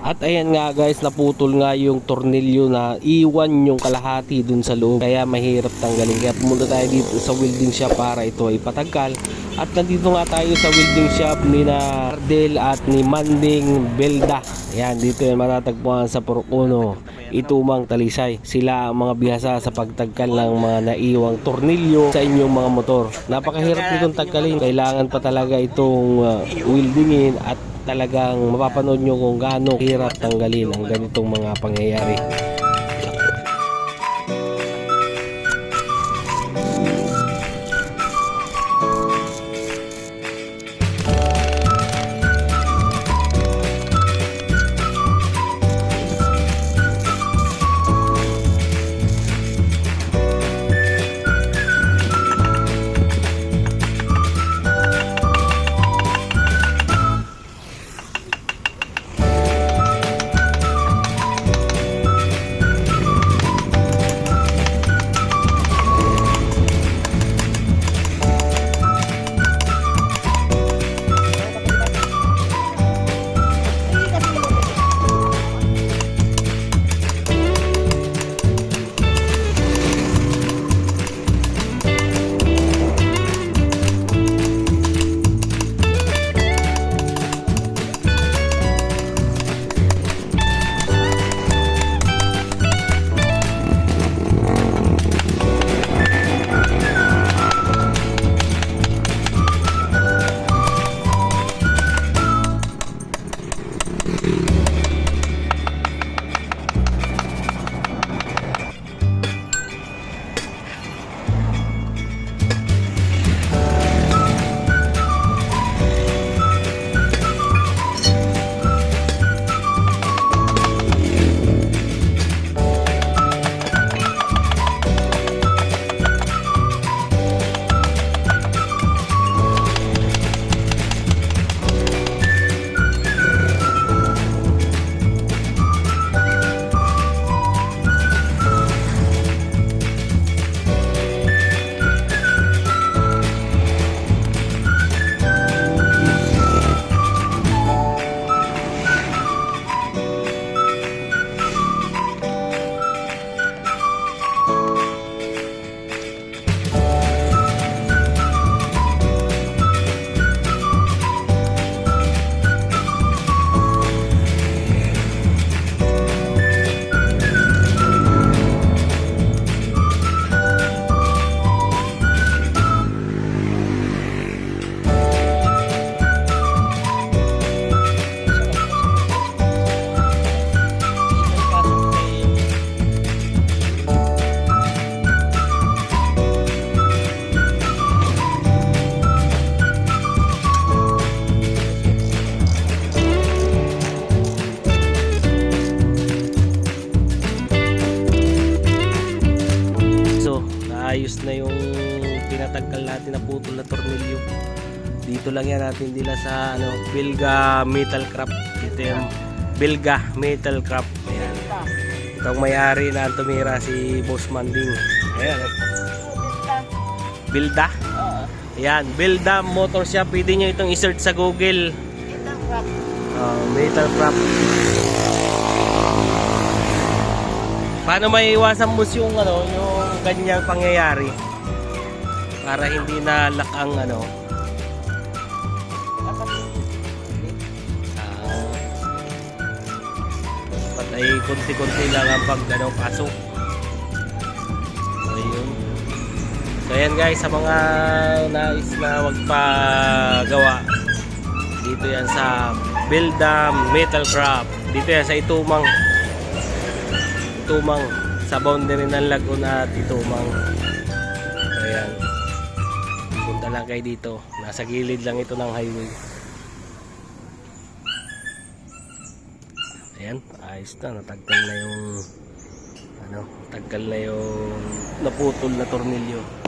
At ayan nga guys, naputol nga yung tornilyo na iwan yung kalahati dun sa loob. Kaya mahirap tanggalin. Kaya pumunta tayo dito sa welding shop para ito ay patanggal. At nandito nga tayo sa welding shop ni na Ardel at ni Manding Belda. Ayan, dito yan matatagpuan sa Purukuno. Itumang Talisay. Sila ang mga bihasa sa pagtagkal ng mga naiwang tornilyo sa inyong mga motor. Napakahirap nitong tagkalin. Kailangan pa talaga itong uh, weldingin at talagang mapapanood nyo kung gaano hirap tanggalin ang ganitong mga pangyayari. Natin na putol na tornilyo. Dito lang yan natin dila sa ano, Bilga Metal Craft. Dito yung Bilga Metal Craft. Ayan. Ito ang may-ari na tumira si Boss Manding. Ayan. eh. Bilda. Ayan, Bilda Motor Shop. Pwede nyo itong i-search sa Google. Uh, metal Craft. Paano may iwasan mo yung ano, yung ganyang pangyayari? Para hindi na lock ang ano. Ah, dapat ay konti-konti lang ang pag ano, pasok. So, yun. Guys, sa mga nais na magpagawa, dito yan sa Bildam Metal Craft. Dito yan sa Itumang. Itumang sa boundary ng Laguna at Itumang. Kayo dito. Nasa gilid lang ito ng highway. Ayan, ayos na. Natagkal na yung ano, tagkal na yung naputol na tornilyo.